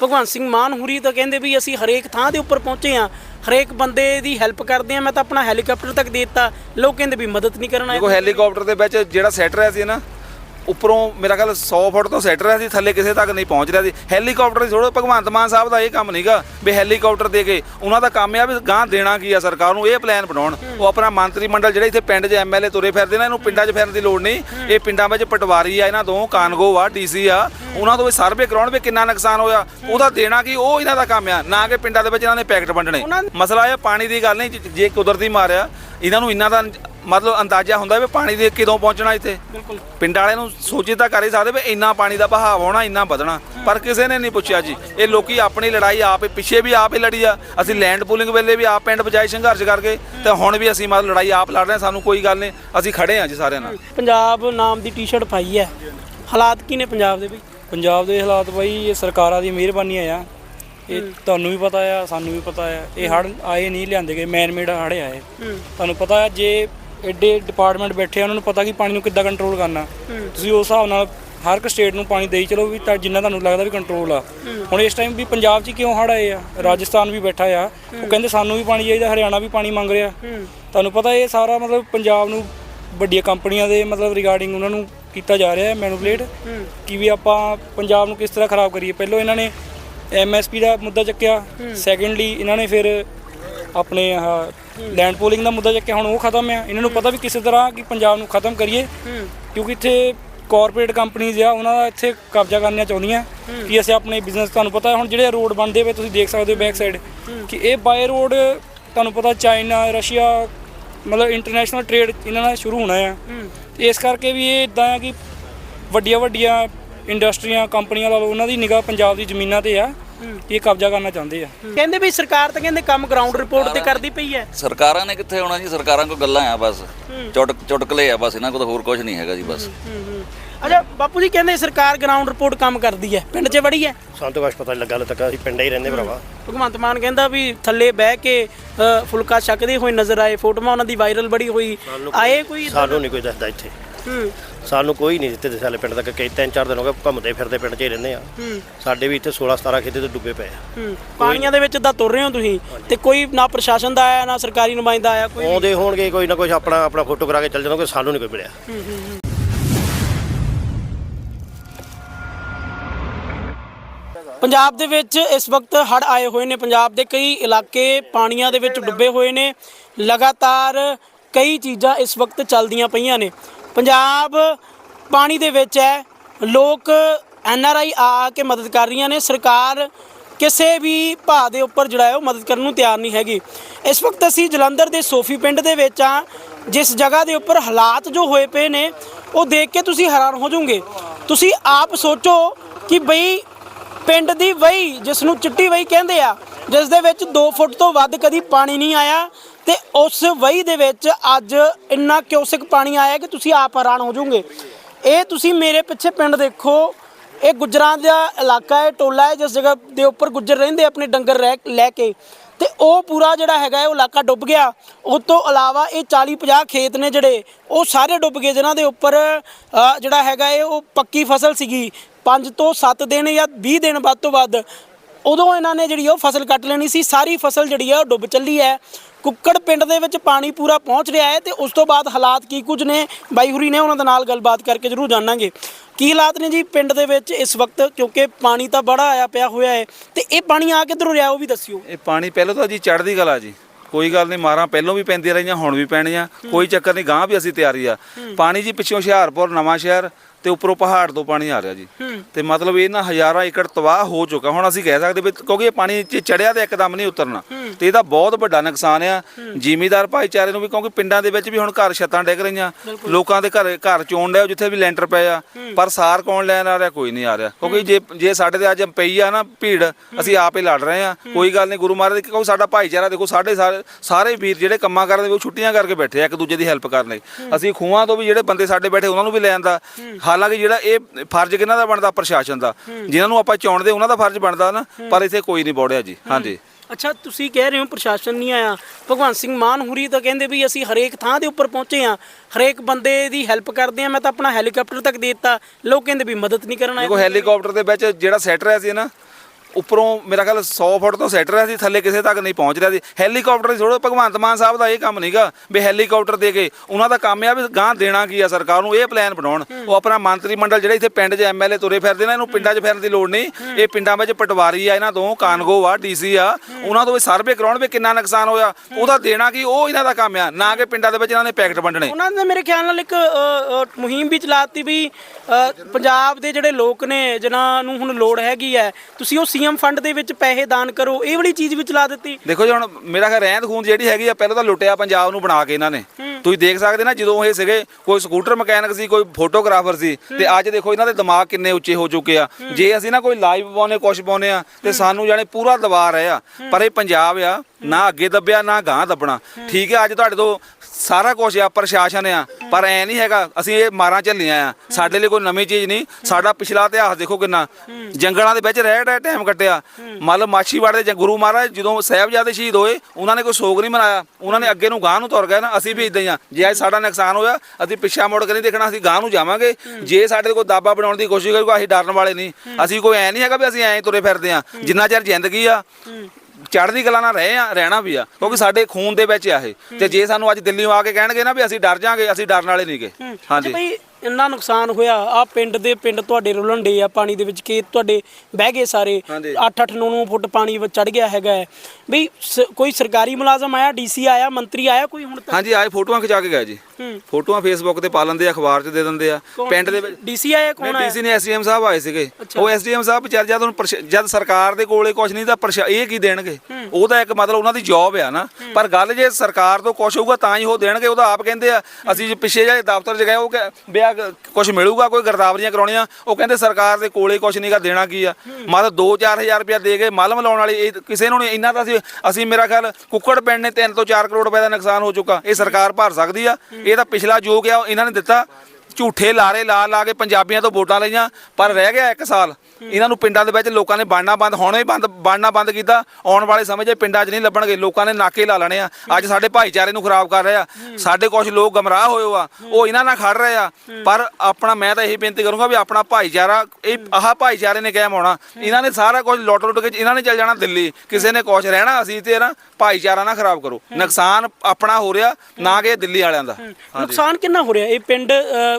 ਭਗਵੰਤ ਸਿੰਘ ਮਾਨ ਹੁਰੀ ਤਾਂ ਕਹਿੰਦੇ ਵੀ ਅਸੀਂ ਹਰੇਕ ਥਾਂ ਦੇ ਉੱਪਰ ਪਹੁੰਚੇ ਆ ਹਰੇਕ ਬੰਦੇ ਦੀ ਹੈਲਪ ਕਰਦੇ ਆ ਮੈਂ ਤਾਂ ਆਪਣਾ ਹੈਲੀਕਾਪਟਰ ਤੱਕ ਦੇ ਦਿੱਤਾ। ਲੋਕ ਕਹਿੰਦੇ ਵੀ ਮਦਦ ਨਹੀਂ ਕਰਨ ਦੇਖੋ ਹੈਲੀਕਾਪਟਰ ਦੇ ਵਿੱਚ ਜਿਹੜਾ ਸੈਟ ਰਿਹਾ ਸੀ ਨਾ ਉੱਪਰੋਂ ਮੇਰਾ ਖਿਆਲ 100 ਫੁੱਟ ਤੋਂ ਸੈਟ ਰਿਹਾ ਸੀ ਥੱਲੇ ਕਿਸੇ ਤੱਕ ਨਹੀਂ ਪਹੁੰਚ ਰਿਹਾ ਸੀ ਹੈਲੀਕਾਪਟਰ ਦੀ ਥੋੜਾ ਭਗਵੰਤ ਮਾਨ ਸਾਹਿਬ ਦਾ ਇਹ ਕੰਮ ਨਹੀਂਗਾ ਵੀ ਹੈਲੀਕਾਪਟਰ ਦੇ ਕੇ ਉਹਨਾਂ ਦਾ ਕੰਮ ਆ ਵੀ ਗਾਂ ਦੇਣਾ ਕੀ ਆ ਸਰਕਾਰ ਨੂੰ ਇਹ ਪਲਾਨ ਬਣਾਉਣ। ਉਹ ਆਪਣਾ ਮੰਤਰੀ ਮੰਡਲ ਜਿਹੜੇ ਇੱਥੇ ਪਿੰਡ 'ਚ ਐਮਐਲਏ ਤੁਰੇ ਫਿਰਦੇ ਨੇ ਇਹਨੂੰ ਪਿੰਡਾਂ 'ਚ ਫਿਰਨ ਦੀ ਲੋੜ ਨਹੀਂ। ਇਹ ਪਿੰਡਾਂ ਵਿੱਚ ਪਟਵਾਰੀ ਆ ਇਹਨਾਂ ਤੋਂ ਕਾਨਗੋ ਆ ਡੀਸੀ ਆ ਉਹਨਾਂ ਤੋਂ ਵੀ ਸਰਵੇ ਕਰਾਉਣ ਵੀ ਕਿੰਨਾ ਨੁਕਸਾਨ ਹੋਇਆ। ਉਹਦਾ ਦੇਣਾ ਕੀ ਉਹ ਇਹਨਾਂ ਦਾ ਕੰਮ ਆ ਨਾ ਕਿ ਪਿੰਡਾਂ ਦੇ ਵਿੱਚ ਇਹਨਾਂ ਨੇ ਪੈਕਟ ਵੰਡਣੇ। ਮਸਲਾ ਇਹ ਪਾਣੀ ਦੀ ਗੱਲ ਨਹੀਂ ਜੇ ਕੁਦਰਤੀ ਮਾਰਿਆ ਇਹਨਾਂ ਨੂੰ ਇਹਨਾਂ ਦਾ ਮਤਲਬ ਅੰਦਾਜ਼ਾ ਹੁੰਦਾ ਵੀ ਪਾਣੀ ਦੇ ਕਦੋਂ ਪਹੁੰਚਣਾ ਇੱਥੇ? ਬਿਲਕੁਲ। ਪਿੰਡ ਵਾਲਿਆਂ ਨੂੰ ਸੋਚੇ ਤਾਂ ਕਰ ਹੀ ਸਕਦੇ ਵੀ ਇੰਨਾ ਪਾਣੀ ਦਾ ਬਹਾਵ ਆਉਣਾ ਇੰਨਾ ਵਧਣਾ। ਪਰ ਕਿਸੇ ਨੇ ਨਹੀਂ ਪੁੱਛਿਆ ਜੀ। ਇਹ ਲੋਕੀ ਆਪਣੀ ਲੜਾਈ ਆਪ ਹੀ ਪਿੱਛੇ ਵੀ ਆਪ ਹੀ ਲੜੀ ਆ। ਅਸੀਂ ਲੈਂਡ ਪੂਲਿੰਗ ਵੇਲੇ ਵੀ ਆਪ ਪਿੰਡ ਬਜਾਈ ਸੰਘਰਸ਼ ਕਰਕੇ ਤੇ ਹੁਣ ਵੀ ਅਸੀਂ ਮਤਲਬ ਲੜਾਈ ਆਪ ਲੜ ਰਹੇ ਹਾਂ ਸਾਨੂੰ ਕੋਈ ਗੱਲ ਨਹੀਂ। ਅਸੀਂ ਖੜੇ ਹਾਂ ਜੀ ਸਾਰਿਆਂ ਨਾਲ। ਪੰਜਾਬ ਨਾਮ ਦੀ ਟੀ-ਸ਼ਰਟ ਪਾਈ ਹੈ। ਹਾਲਾਤ ਕੀ ਨੇ ਪੰਜਾਬ ਦੇ ਬਈ? ਪੰਜਾਬ ਦੇ ਹਾਲਾਤ ਬਾਈ ਇਹ ਸਰਕਾਰਾਂ ਦੀ ਮਿਹਰਬਾਨੀ ਆ। ਇਹ ਤੁਹਾਨੂੰ ਵੀ ਪਤਾ ਆ ਸਾਨੂੰ ਵੀ ਪਤਾ ਆ। ਇਹ ਹੜ ਆਏ ਨਹੀਂ ਲਿਆਂਦੇ ਗਏ ਮੈਨ ਮੇਡ ਹੜ ਆਏ ਤੁਹਾਨੂੰ ਪਤਾ ਆ ਜੇ ਐਡੇ ਡਿਪਾਰਟਮੈਂਟ ਬੈਠੇ ਆ ਉਹਨਾਂ ਨੂੰ ਪਤਾ ਕਿ ਪਾਣੀ ਨੂੰ ਕਿੱਦਾਂ ਕੰਟਰੋਲ ਕਰਨਾ। ਤੁਸੀਂ ਉਸ ਹਿਸਾਬ ਨਾਲ ਹਰ ਇੱਕ ਸਟੇਟ ਨੂੰ ਪਾਣੀ ਦੇਈ ਚਲੋ ਵੀ ਤਾਂ ਜਿੰਨਾ ਤੁਹਾਨੂੰ ਲੱਗਦਾ ਵੀ ਕੰਟਰੋਲ ਆ। ਹੁਣ ਇਸ ਟਾਈਮ ਵੀ ਪੰਜਾਬ 'ਚ ਕਿਉਂ ਹੜ ਆਏ ਆ? ਰਾਜਸਥਾਨ ਵੀ ਬੈਠਾ ਆ। ਉਹ ਕਹਿੰਦੇ ਸਾਨੂੰ ਵੀ ਪਾਣੀ ਚਾਹੀਦਾ ਹਰਿਆਣਾ ਵੀ ਪਾਣੀ ਮੰਗ ਰਿਹਾ। ਤੁਹਾਨੂੰ ਪਤਾ ਇਹ ਸਾਰਾ ਮਤਲਬ ਪੰਜਾਬ ਨੂੰ ਵੱਡੀਆਂ ਕੰਪਨੀਆਂ ਦੇ ਮਤਲਬ ਰਿਗਾਰਡਿੰਗ ਉਹਨਾਂ ਨੂੰ ਕੀਤਾ ਜਾ ਰਿਹਾ ਹੈ ਮੈਨੂਪਲੇਟ ਕਿ ਵੀ ਆਪਾਂ ਪੰਜਾਬ ਨੂੰ ਕਿਸ ਤਰ੍ਹਾਂ ਖਰਾਬ ਕਰੀਏ? ਪਹਿਲਾਂ ਇਹਨਾਂ ਨੇ ਐਮਐਸਪੀ ਦਾ ਮੁੱਦਾ ਚੱਕਿਆ। ਸੈਕੰਡਲੀ ਇਹਨਾਂ ਨੇ ਫਿਰ ਆਪਣੇ ਆਹ ਲੈਂਡ ਪੂਲਿੰਗ ਦਾ ਮੁੱਦਾ ਚੱਕਿਆ ਹੁਣ ਉਹ ਖਤਮ ਆ। ਇਹਨਾਂ ਨੂੰ ਪਤਾ ਵੀ ਕਿਸੇ ਤਰ੍ਹਾਂ ਕਿ ਪੰਜਾਬ ਨੂੰ ਖਤਮ ਕਰੀਏ। ਕਿਉਂਕਿ ਇੱਥੇ ਕਾਰਪੋਰੇਟ ਕੰਪਨੀਆਂ ਆ ਉਹਨਾਂ ਦਾ ਇੱਥੇ ਕਬਜ਼ਾ ਕਰਨਾ ਚਾਹੁੰਦੀਆਂ। ਕਿ ਅਸੀਂ ਆਪਣੇ ਬਿਜ਼ਨਸ ਤੁਹਾਨੂੰ ਪਤਾ ਹੈ ਹੁਣ ਜਿਹੜੇ ਰੋਡ ਬਣਦੇ ਪਏ ਤੁਸੀਂ ਦੇਖ ਸਕਦੇ ਹੋ ਬੈਕ ਸਾਈਡ ਕਿ ਇਹ ਬਾਏ ਰੋਡ ਤੁਹਾਨੂੰ ਪਤਾ ਚਾਈਨਾ ਰਸ਼ੀਆ ਮਤਲਬ ਇੰਟਰਨੈਸ਼ਨਲ ਟ੍ਰੇਡ ਇਹਨਾਂ ਨਾਲ ਸ਼ੁਰੂ ਹੋਣਾ ਆ। ਇਸ ਕਰਕੇ ਵੀ ਇਹ ਇਦਾਂ ਆ ਕਿ ਵੱਡੀਆਂ ਵੱਡੀਆਂ ਇੰਡਸਟਰੀਆਂ ਕੰਪਨੀਆਂ ਲਾ ਲਓ ਉਹਨਾਂ ਦੀ ਨਿਗਾਹ ਪੰਜਾਬ ਦੀ ਜ਼ਮੀਨਾਂ ਤੇ ਆ। ਇਹ ਕਬਜ਼ਾ ਕਰਨਾ ਚਾਹੁੰਦੇ ਆ। ਕਹਿੰਦੇ ਵੀ ਸਰਕਾਰ ਤਾਂ ਕਹਿੰਦੇ ਕੰਮ ਗਰਾਊਂਡ ਰਿਪੋਰਟ ਤੇ ਕਰਦੀ ਪਈ ਹੈ। ਸਰਕਾਰਾਂ ਨੇ ਕਿੱਥੇ ਹੋਣਾ ਜੀ? ਸਰਕਾਰਾਂ ਕੋ ਗੱਲਾਂ ਆ ਬਸ। ਚੁਟਕ ਚੁਟਕਲੇ ਆ ਬਸ ਇਹਨਾਂ ਕੋਲ ਤਾਂ ਹੋਰ ਕੁਝ ਨਹੀਂ ਹੈਗਾ ਜੀ ਬਸ। ਅੱਛਾ ਬਾਪੂ ਜੀ ਕਹਿੰਦੇ ਸਰਕਾਰ ਗਰਾਊਂਡ ਰਿਪੋਰਟ ਕੰਮ ਕਰਦੀ ਹੈ। ਪਿੰਡ 'ਚ ਵੜੀ ਹੈ? ਸਾਨੂੰ ਤਾਂ ਪਤਾ ਨਹੀਂ ਲੱਗਾ ਹਾਲੇ ਤੱਕ ਅਸੀਂ ਪਿੰਡੇ ਹੀ ਰਹਿੰਦੇ ਭਰਾਵਾ। ਭਗਵੰਤ ਮਾਨ ਕਹਿੰਦਾ ਵੀ ਥੱਲੇ ਬਹਿ ਕੇ ਫੁਲਕਾ ਛਕਦੇ ਹੋਏ ਨਜ਼ਰ ਆਏ। ਫੋਟੋਆਂ ਉਹਨਾਂ ਦੀ ਵਾਇਰਲ ਬੜੀ ਹੋਈ। ਆਏ ਕੋਈ? ਸਾਨੂੰ ਨਹੀਂ ਕੋਈ ਦੱਸਦਾ ਇੱਥੇ। ਸਾਨੂੰ ਕੋਈ ਨਹੀਂ ਦਿੱਤੇ ਸਾਲੇ ਪਿੰਡ ਤੱਕ ਕਈ ਤਿੰਨ ਚਾਰ ਦਿਨ ਹੋ ਗਏ ਘੁੰਮਦੇ ਫਿਰਦੇ ਪਿੰਡ 'ਚ ਹੀ ਰਹਿੰਦੇ ਆ। ਸਾਡੇ ਵੀ ਇੱਥੇ 16 17 ਖੇਤੇ ਤੇ ਡੁੱਬੇ ਪਏ ਆ। ਪਾਣੀਆਂ ਦੇ ਵਿੱਚ ਤਾਂ ਤੁਰ ਰਹੇ ਹੋ ਤੁਸੀਂ? ਤੇ ਕੋਈ ਨਾ ਪ੍ਰਸ਼ਾਸਨ ਦਾ ਆਇਆ ਨਾ ਸਰਕਾਰੀ ਨੁਮਾਇੰਦਾ ਆਇਆ ਕੋਈ ਆਉਂਦੇ ਹੋਣਗੇ ਕੋਈ ਨਾ ਕੋਈ ਆਪਣਾ ਆਪਣਾ ਫੋਟੋ ਕਰਾ ਕੇ ਚੱਲ ਜਾਣਗੇ ਸਾਨੂੰ ਨਹੀਂ ਕੋਈ ਮਿਲਿਆ। ਪੰਜਾਬ ਦੇ ਵਿੱਚ ਇਸ ਵਕਤ ਹੜ ਆਏ ਹੋਏ ਨੇ। ਪੰਜਾਬ ਦੇ ਕਈ ਇਲਾਕੇ ਪਾਣੀਆਂ ਦੇ ਵਿੱਚ ਡੁੱਬੇ ਹੋਏ ਨੇ। ਲਗਾਤਾਰ ਕਈ ਚੀਜ਼ਾਂ ਇਸ ਵਕਤ ਚੱਲਦੀਆਂ ਪਈਆਂ ਨੇ। ਪੰਜਾਬ ਪਾਣੀ ਦੇ ਵਿੱਚ ਹੈ। ਲੋਕ ਐਨ ਆਰ ਆਈ ਆ ਆ ਕੇ ਮਦਦ ਕਰ ਰਹੀਆਂ ਨੇ। ਸਰਕਾਰ ਕਿਸੇ ਵੀ ਭਾਅ ਦੇ ਉੱਪਰ ਜਿਹੜਾ ਹੈ ਉਹ ਮਦਦ ਕਰਨ ਨੂੰ ਤਿਆਰ ਨਹੀਂ ਹੈਗੀ। ਇਸ ਵਕਤ ਅਸੀਂ ਜਲੰਧਰ ਦੇ ਸੋਫੀ ਪਿੰਡ ਦੇ ਵਿੱਚ ਆ ਜਿਸ ਜਗ੍ਹਾ ਦੇ ਉੱਪਰ ਹਾਲਾਤ ਜੋ ਹੋਏ ਪਏ ਨੇ, ਉਹ ਦੇਖ ਕੇ ਤੁਸੀਂ ਹੈਰਾਨ ਹੋ ਜਾਓਗੇ। ਤੁਸੀਂ ਆਪ ਸੋਚੋ ਕਿ ਬਈ ਪਿੰਡ ਦੀ ਵਈ ਜਿਸ ਨੂੰ ਚਿੱਟੀ ਵਈ ਕਹਿੰਦੇ ਆ, ਜਿਸ ਦੇ ਵਿੱਚ 2 ਫੁੱਟ ਤੋਂ ਵੱਧ ਕਦੀ ਪਾਣੀ ਨਹੀਂ ਆਇਆ। ਤੇ ਉਸ ਵਹੀ ਦੇ ਵਿੱਚ ਅੱਜ ਇੰਨਾ ਕਿਉਸਿਕ ਪਾਣੀ ਆਇਆ ਕਿ ਤੁਸੀਂ ਆਪ ਹੈਰਾਨ ਹੋ ਜਾਓਗੇ। ਇਹ ਤੁਸੀਂ ਮੇਰੇ ਪਿੱਛੇ ਪਿੰਡ ਦੇਖੋ, ਇਹ ਗੁੱਜਰਾਂ ਦਾ ਇਲਾਕਾ ਹੈ, ਟੋਲਾ ਹੈ, ਜਿਸ ਜਗ੍ਹਾ ਦੇ ਉੱਪਰ ਗੁੱਜਰ ਰਹਿੰਦੇ ਆਪਣੇ ਡੰਗਰ ਰਹਿ- ਲੈ ਕੇ। ਤੇ ਉਹ ਪੂਰਾ ਜਿਹੜਾ ਹੈਗਾ ਉਹ ਇਲਾਕਾ ਡੁੱਬ ਗਿਆ। ਉਸ ਤੋਂ ਇਲਾਵਾ ਇਹ 40 50 ਖੇਤ ਨੇ ਜਿਹੜੇ, ਉਹ ਸਾਰੇ ਡੁੱਬ ਗਏ, ਜਿਨ੍ਹਾਂ ਦੇ ਉੱਪਰ ਜਿਹੜਾ ਹੈਗਾ ਹੈ, ਉਹ ਪੱਕੀ ਫਸਲ ਸੀਗੀ। 5 ਤੋਂ 7 ਦਿਨ ਜਾਂ 20 ਦਿਨ ਵੱਧ ਤੋਂ ਵੱਧ, ਉਦੋਂ ਇਹਨਾਂ ਨੇ ਜਿਹੜੀ ਉਹ ਫਸਲ ਕੱਟ ਲੈਣੀ ਸੀ। ਸਾਰੀ ਫਸਲ ਜਿਹੜੀ ਆ, ਉਹ ਡੁੱਬ ਚੱਲੀ ਹੈ। ਕੁੱਕੜ ਪਿੰਡ ਦੇ ਵਿੱਚ ਪਾਣੀ ਪੂਰਾ ਪਹੁੰਚ ਰਿਹਾ ਹੈ ਤੇ ਉਸ ਤੋਂ ਬਾਅਦ ਹਾਲਾਤ ਕੀ ਕੁਝ ਨੇ? ਬਾਈ ਹੁਰੀ ਨੇ ਉਹਨਾਂ ਦੇ ਨਾਲ ਗੱਲਬਾਤ ਕਰਕੇ ਜ਼ਰੂਰ ਜਾਣਾਂਗੇ। ਕੀ ਹਾਲਾਤ ਨੇ ਜੀ ਪਿੰਡ ਦੇ ਵਿੱਚ ਇਸ ਵਕਤ? ਕਿਉਂਕਿ ਪਾਣੀ ਤਾਂ ਬੜਾ ਆਇਆ ਪਿਆ ਹੋਇਆ ਹੈ ਤੇ ਇਹ ਪਾਣੀ ਆ ਕਿੱਧਰੋਂ ਰਿਹਾ ਉਹ ਵੀ ਦੱਸਿਓ। ਇਹ ਪਾਣੀ ਪਹਿਲਾਂ ਤਾਂ ਜੀ ਚੜ੍ਹਦੀ ਕਲਾ ਜੀ। ਕੋਈ ਗੱਲ ਨਹੀਂ ਮਾਰਾਂ ਪਹਿਲਾਂ ਵੀ ਪੈਂਦੀਆਂ ਰਹੀਆਂ ਹੁਣ ਵੀ ਪੈਣੀਆਂ। ਕੋਈ ਚੱਕਰ ਨਹੀਂ ਗਾਂ ਵੀ ਅਸੀਂ ਤਿਆਰੀ ਆ। ਪਾਣੀ ਜੀ ਪਿੱਛੋਂ ਹੁਸ਼ਿਆਰਪੁਰ ਨਵਾਂ ਸ਼ਹਿਰ ਤੇ ਉੱਪਰੋਂ ਪਹਾੜ ਤੋਂ ਪਾਣੀ ਆ ਰਿਹਾ ਜੀ। ਤੇ ਮਤਲਬ ਇਹ ਨਾ ਹਜ਼ਾਰਾਂ ਏਕੜ ਤਬਾਹ ਹੋ ਚੁੱਕਾ। ਹੁਣ ਅਸੀਂ ਕਹਿ ਸਕਦੇ ਵੀ ਕਿਉਂਕਿ ਇਹ ਪਾਣੀ ਚ ਚੜਿਆ ਤੇ ਇੱਕਦਮ ਨਹੀਂ ਉਤਰਨਾ। ਤੇ ਇਹਦਾ ਬਹੁਤ ਵੱਡਾ ਨੁਕਸਾਨ ਆ। ਜ਼ਿਮੀਦਾਰ ਭਾਈਚਾਰੇ ਨੂੰ ਵੀ ਕਿਉਂਕਿ ਪਿੰਡਾਂ ਦੇ ਵਿੱਚ ਵੀ ਹੁਣ ਘਰ ਛੱਤਾਂ ਡਿੱਗ ਰਹੀਆਂ। ਲੋਕਾਂ ਦੇ ਘਰ ਘਰ ਚੋਣ ਡਿਆ ਜਿੱਥੇ ਵੀ ਲੈਂਟਰ ਪਏ ਆ। ਪਰ ਸਾਰ ਕੌਣ ਲੈਣ ਆ ਰਿਹਾ? ਕੋਈ ਨਹੀਂ ਆ ਰਿਹਾ। ਕਿਉਂਕਿ ਜੇ ਜੇ ਸਾਡੇ ਤੇ ਅੱਜ ਪਈ ਆ ਨਾ ਭੀੜ ਅਸੀਂ ਆਪੇ ਲੜ ਰਹੇ ਆ। ਕੋਈ ਗੱਲ ਨਹੀਂ ਗੁਰੂ ਮਹਾਰਾਜ ਦੀ ਕਿਉਂਕਿ ਸਾਡਾ ਭਾਈਚਾਰਾ ਦੇਖੋ ਸਾਡੇ ਸਾਰੇ ਸਾਰੇ ਵੀਰ ਜਿਹੜੇ ਕੰਮਾਂ ਕਰਦੇ ਉਹ ਛੁੱਟੀਆਂ ਕਰਕੇ ਬੈਠੇ ਆ ਇੱਕ ਦੂਜੇ ਦੀ ਹੈਲਪ ਕਰਨ ਲਈ। ਅਸੀਂ ਖੂਹਾਂ ਤੋਂ ਵੀ ਜਿਹੜੇ ਬੰਦੇ ਸਾਡੇ ਬੈਠੇ ਉਹਨਾਂ ਨੂੰ ਵੀ ਲੈ ਆਂਦਾ। ਹਾਲਾਂਕਿ ਜਿਹੜਾ ਇਹ ਫਰਜ਼ ਕਿਹਨਾਂ ਦਾ ਬਣਦਾ? ਪ੍ਰਸ਼ਾਸਨ ਦਾ। ਜਿਨ੍ਹਾਂ ਨੂੰ ਆਪਾਂ ਚਾਉਣਦੇ ਉਹਨਾਂ ਦਾ ਫਰਜ਼ ਬਣਦਾ ਨਾ ਪਰ ਇੱਥੇ ਕੋਈ ਨਹੀਂ ਬੋੜਿਆ ਜੀ। ਹਾਂਜੀ। ਅੱਛਾ ਤੁਸੀਂ ਕਹਿ ਰਹੇ ਹੋ ਪ੍ਰਸ਼ਾਸਨ ਨਹੀਂ ਆਇਆ। ਭਗਵੰਤ ਸਿੰਘ ਮਾਨ ਹੁਰੀ ਤਾਂ ਕਹਿੰਦੇ ਵੀ ਅਸੀਂ ਹਰੇਕ ਥਾਂ ਦੇ ਉੱਪਰ ਪਹੁੰਚੇ ਆ ਹਰੇਕ ਬੰਦੇ ਦੀ ਹੈਲਪ ਕਰਦੇ ਆ ਮੈਂ ਤਾਂ ਆਪਣਾ ਹੈਲੀਕਾਪਟਰ ਤੱਕ ਦੇ ਦਿੱਤਾ। ਲੋਕ ਕਹਿੰਦੇ ਵੀ ਮਦਦ ਨਹੀਂ ਕਰਨ ਆਏ। ਦੇਖੋ ਹੈਲੀਕਾਪਟਰ ਦੇ ਵਿੱਚ ਜਿਹੜਾ ਸੈਟ ਰਿਹਾ ਸੀ ਨਾ ਉੱਪਰੋਂ ਮੇਰਾ ਖਿਆਲ 100 ਫੁੱਟ ਤੋਂ ਸੈਟ ਰਿਹਾ ਸੀ ਥੱਲੇ ਕਿਸੇ ਤੱਕ ਨਹੀਂ ਪਹੁੰਚ ਰਿਹਾ ਸੀ। ਹੈਲੀਕਾਪਟਰ ਦੀ ਥੋੜਾ ਭਗਵੰਤ ਮਾਨ ਸਾਹਿਬ ਦਾ ਇਹ ਕੰਮ ਨਹੀਂਗਾ ਵੀ ਹੈਲੀਕਾਪਟਰ ਦੇ ਕੇ ਉਹਨਾਂ ਦਾ ਕੰਮ ਆ ਵੀ ਗਾਂ ਦੇਣਾ ਕੀ ਆ ਸਰਕਾਰ ਨੂੰ ਇਹ ਪਲਾਨ ਬਣਾਉਣ। ਉਹ ਆਪਣਾ ਮੰਤਰੀ ਮੰਡਲ ਜਿਹੜੇ ਇੱਥੇ ਪਿੰਡ 'ਚ ਐਮਐਲਏ ਤੁਰੇ ਫਿਰਦੇ ਨੇ ਇਹਨੂੰ ਪਿੰਡਾਂ 'ਚ ਫਿਰਨ ਦੀ ਲੋੜ ਨਹੀਂ। ਇਹ ਪਿੰਡਾਂ ਵਿੱਚ ਪਟਵਾਰੀ ਆ ਇਹਨਾਂ ਤੋਂ ਕਾਨਗੋ ਆ ਡੀਸੀ ਆ ਉਹਨਾਂ ਤੋਂ ਸਰਵੇ ਕਰਾਉਣ ਵੀ ਕਿੰਨਾ ਨੁਕਸਾਨ ਹੋਇਆ। ਉਹਦਾ ਦੇਣਾ ਕੀ ਉਹ ਇਹਨਾਂ ਦਾ ਕੰਮ ਆ ਨਾ ਕਿ ਪਿੰਡਾਂ ਦੇ ਵਿੱਚ ਇਹਨਾਂ ਨੇ ਪੈਕਟ ਵੰਡਣੇ। ਉਹਨਾਂ ਨੇ ਮੇਰੇ ਖਿਆਲ ਨਾਲ ਇੱਕ ਮੁਹਿੰਮ ਵੀ ਚਲਾਤੀ ਵੀ ਪੰਜਾਬ ਦੇ ਜਿਹੜੇ ਲੋਕ ਨੇ ਜਿਨ੍ਹਾਂ ਨੂੰ ਹੁਣ ਲੋੜ ਹੈਗੀ ਹੈ ਤੁਸੀਂ ਉਹ ਸੀਐਮ ਫੰਡ ਦੇ ਵਿੱਚ ਪੈਸੇ ਦਾਨ ਕਰੋ ਇਹ ਵਾਲੀ ਚੀਜ਼ ਵੀ ਚਲਾ ਦਿੱਤੀ। ਦੇਖੋ ਜੀ ਹੁਣ ਮੇਰਾ ਖਿਆਲ ਰਹਿੰਦ ਖੂੰਦ ਜਿਹੜੀ ਹੈਗੀ ਆ ਪਹਿਲਾਂ ਤਾਂ ਲੁੱਟਿਆ ਪੰਜਾਬ ਨੂੰ ਬਣਾ ਕੇ ਇਹਨਾਂ ਨੇ। ਤੁਸੀਂ ਦੇਖ ਸਕਦੇ ਨਾ ਜਦੋਂ ਇਹ ਸੀਗੇ ਕੋਈ ਸਕੂਟਰ ਮਕੈਨਿਕ ਸੀ ਕੋਈ ਫੋਟੋਗ੍ਰਾਫਰ ਸੀ ਤੇ ਅੱਜ ਦੇਖੋ ਇਹਨਾਂ ਦੇ ਦਿਮਾਗ ਕਿੰਨੇ ਉੱਚੇ ਹੋ ਚੁੱਕੇ ਆ। ਜੇ ਅਸੀਂ ਨਾ ਕੋਈ ਲਾਈਵ ਪਾਉਨੇ ਕੁਝ ਪਾਉਨੇ ਆ ਤੇ ਸਾਨੂੰ ਜਾਣੇ ਪੂਰਾ ਦਬਾ ਰਹੇ ਆ। ਪਰ ਇਹ ਪੰਜਾਬ ਆ ਨਾ ਅੱਗੇ ਦੱਬਿਆ ਨਾ ਗਾਂ ਦੱਬਣਾ। ਠੀਕ ਹੈ ਅੱਜ ਤੁਹਾਡੇ ਤੋਂ ਸਾਰਾ ਕੁਝ ਆ, ਪ੍ਰਸ਼ਾਸਨ ਆ, ਪਰ ਐ ਨਹੀਂ ਹੈਗਾ, ਅਸੀਂ ਇਹ ਮਾਰਾਂ ਝੱਲੀਆਂ ਆ। ਸਾਡੇ ਲਈ ਕੋਈ ਨਵੀਂ ਚੀਜ਼ ਨਹੀਂ, ਸਾਡਾ ਪਿਛਲਾ ਇਤਿਹਾਸ ਦੇਖੋ ਕਿੰਨਾ। ਜੰਗਲਾਂ ਦੇ ਵਿੱਚ ਰਹਿ ਰਹਿ ਟਾਈਮ ਕੱਟਿਆ। ਮਤਲਬ ਲਓ ਮਾਛੀਵਾੜੇ ਦੇ ਗੁਰੂ ਮਹਾਰਾਜ ਜਦੋਂ ਸਾਹਿਬਜ਼ਾਦੇ ਸ਼ਹੀਦ ਹੋਏ, ਉਹਨਾਂ ਨੇ ਕੋਈ ਸੋਗ ਨਹੀਂ ਮਨਾਇਆ। ਉਹਨਾਂ ਨੇ ਅੱਗੇ ਨੂੰ ਗਾਂ ਨੂੰ ਤੁਰ ਗਏ ਨਾ, ਅਸੀਂ ਵੀ ਇਦਾਂ ਹੀ ਆ। ਜੇ ਅੱਜ ਸਾਡਾ ਨੁਕਸਾਨ ਹੋਇਆ, ਅਸੀਂ ਪਿੱਛਾ ਮੁੜ ਕੇ ਨਹੀਂ ਦੇਖਣਾ, ਅਸੀਂ ਗਾਂ ਨੂੰ ਜਾਵਾਂਗੇ। ਜੇ ਸਾਡੇ ਕੋਲ ਕੋਈ ਦਾਬਾ ਬਣਾਉਣ ਦੀ ਕੋਸ਼ਿਸ਼ ਕਰੂਗਾ ਅਸੀਂ ਡਰਨ ਵਾਲੇ ਨਹੀਂ। ਅਸੀਂ ਕੋਈ ਐ ਨਹੀਂ ਹੈਗਾ ਵੀ ਅਸੀਂ ਐਂ ਤੁਰੇ ਫਿਰਦੇ ਆ। ਜਿੰਨਾ ਚਿਰ ਜ਼ਿੰਦਗੀ ਆ ਚੜ੍ਹਦੀ ਕਲਾ ਨਾਲ ਰਹੇ ਆ ਰਹਿਣਾ ਵੀ ਆ ਕਿਉਂਕਿ ਸਾਡੇ ਖੂਨ ਦੇ ਵਿੱਚ ਆ ਇਹ। ਤੇ ਜੇ ਸਾਨੂੰ ਅੱਜ ਦਿੱਲੀੋਂ ਆ ਕੇ ਕਹਿਣਗੇ ਨਾ ਵੀ ਅਸੀਂ ਡਰ ਜਾਾਂਗੇ ਅਸੀਂ ਡਰਨ ਵਾਲੇ ਨਹੀਂਗੇ। ਹਾਂਜੀ। ਇੰਨਾ ਨੁਕਸਾਨ ਹੋਇਆ ਆ ਪਿੰਡ ਦੇ ਪਿੰਡ ਤੁਹਾਡੇ ਰੁਲਣ ਡੇ ਆ ਪਾਣੀ ਦੇ ਵਿੱਚ ਕਿ ਤੁਹਾਡੇ ਬਹਿ ਗਏ ਸਾਰੇ। ਹਾਂਜੀ। 8 8 9 9 ਫੁੱਟ ਪਾਣੀ ਵਿੱਚ ਚੜ ਗਿਆ ਹੈਗਾ। ਬਈ ਕੋਈ ਸਰਕਾਰੀ ਮੁਲਾਜ਼ਮ ਆਇਆ ਡੀਸੀ ਆਇਆ ਮੰਤਰੀ ਆਇਆ ਕੋਈ ਹੁਣ ਤੱਕ? ਹਾਂਜੀ ਆਏ ਫੋਟੋਆਂ ਖਿਚਾ ਕੇ ਗਏ ਜੀ। ਫੋਟੋਆਂ ਫੇਸਬੁੱਕ ਤੇ ਪਾ ਲੈਂਦੇ ਆ ਅਖਬਾਰ 'ਚ ਦੇ ਦਿੰਦੇ ਆ। ਪਿੰਡ ਦੇ ਵਿੱਚ ਡੀਸੀ ਆਇਆ ਕੌਣ ਆਇਆ? ਡੀਸੀ ਨੇ ਐਸਡੀਐਮ ਸਾਹਿਬ ਆਏ ਸੀਗੇ। ਉਹ ਐਸਡੀਐਮ ਸਾਹਿਬ ਵਿਚਾਰ ਜਦ ਹੁਣ ਜਦ ਸਰਕਾਰ ਦੇ ਕੋਲੇ ਕੁਝ ਨਹੀਂ ਤਾਂ ਇਹ ਕੀ ਦੇਣਗੇ? ਉਹ ਤਾਂ ਇੱਕ ਮਤਲਬ ਉਹਨਾਂ ਦੀ ਜੌਬ ਆ ਨਾ। ਪਰ ਗੱਲ ਜੇ ਸਰਕਾਰ ਤੋਂ ਕੁਝ ਹੋਊਗਾ ਤਾਂ ਹੀ ਉਹ ਦੇਣਗੇ। ਉਹ ਤਾਂ ਆਪ ਕਹਿੰਦੇ ਆ ਅਸੀਂ ਪਿੱਛੇ ਜੇ ਦਫ਼ਤਰ 'ਚ ਗਏ ਉਹ ਬਿਆ ਕੁਝ ਮਿਲੂਗਾ, ਕੋਈ ਗਰਦਾਵਰੀਆਂ ਕਰਾਉਣੀਆਂ, ਉਹ ਕਹਿੰਦੇ ਸਰਕਾਰ ਦੇ ਕੋਲੇ ਕੁਝ ਨਹੀਂਗਾ ਦੇਣਾ ਕੀ ਆ? ਮਤਲਬ 2-4000 ਰੁਪਇਆ ਦੇ ਕੇ ਮਲਮ ਲਾਉਣ ਵਾਲੀ, ਇਹ ਕਿਸੇ ਨੂੰ ਨਹੀਂ ਇੰਨਾ ਤਾਂ ਅਸੀਂ ਅਸੀਂ ਮੇਰਾ ਖਿਆਲ ਕੁੱਕੜ ਪਿੰਡ ਨੇ 3 ਤੋਂ 4 ਕਰੋੜ ਰੁਪਏ ਦਾ ਨੁਕਸਾਨ ਹੋ ਚੁੱਕਾ, ਇਹ ਸਰਕਾਰ ਭਰ ਸਕਦੀ ਆ। ਇਹ ਤਾਂ ਪਿਛਲਾ ਜੋ ਗਿਆ ਇਹਨਾਂ ਨੇ ਦਿੱਤਾ। ਝੂਠੇ ਲਾਰੇ ਲਾ ਲਾ ਕੇ ਪੰਜਾਬੀਆਂ ਤੋਂ ਵੋਟਾਂ ਲਈਆਂ, ਪਰ ਰਹਿ ਗਿਆ ਇੱਕ ਸਾਲ। ਇਹਨਾਂ ਨੂੰ ਪਿੰਡਾਂ ਦੇ ਵਿੱਚ ਲੋਕਾਂ ਨੇ ਬਾੜਨਾ ਬੰਦ, ਹੁਣੇ ਬੰਦ ਬਾੜਨਾ ਬੰਦ ਕੀਤਾ। ਆਉਣ ਵਾਲੇ ਸਮੇਂ 'ਚ ਪਿੰਡਾਂ 'ਚ ਨਹੀਂ ਲੱਭਣਗੇ। ਲੋਕਾਂ ਨੇ ਨਾਕੇ ਲਾ ਲੈਣੇ ਆ। ਅੱਜ ਸਾਡੇ ਭਾਈਚਾਰੇ ਨੂੰ ਖਰਾਬ ਕਰ ਰਹੇ ਆ। ਸਾਡੇ ਕੁਝ ਲੋਕ ਗਮਰਾਹ ਹੋਏ ਆ। ਉਹ ਇਹਨਾਂ ਨਾਲ ਖੜ ਰਹੇ ਆ। ਪਰ ਆਪਣਾ, ਮੈਂ ਤਾਂ ਇਹੀ ਬੇਨਤੀ ਕਰੂੰਗਾ ਵੀ ਆਪਣਾ ਭਾਈਚਾਰਾ, ਇਹ ਆਹ ਭਾਈਚਾਰੇ ਨੇ ਕਾਇਮ ਹੋਣਾ। ਇਹਨਾਂ ਨੇ ਸਾਰਾ ਕੁਝ ਲੁੱਟ ਲੁੱਟ ਕੇ, ਇਹਨਾਂ ਨੇ ਚੱਲ ਜਾਣਾ ਦਿੱਲੀ। ਕਿਸੇ ਨੇ ਕੁਝ ਰਹਿਣਾ, ਅਸੀਂ ਤੇ ਨਾ ਭਾਈਚਾਰਾ ਨਾ ਖਰਾਬ ਕਰੋ। ਨੁਕਸਾਨ ਆਪਣਾ ਹੋ ਰਿਹਾ, ਨਾ ਕਿ ਦਿੱਲੀ ਵਾਲਿਆਂ ਦਾ। ਨੁਕਸਾਨ ਕਿੰਨਾ ਹੋ ਰਿਹਾ? ਇਹ ਪਿੰਡ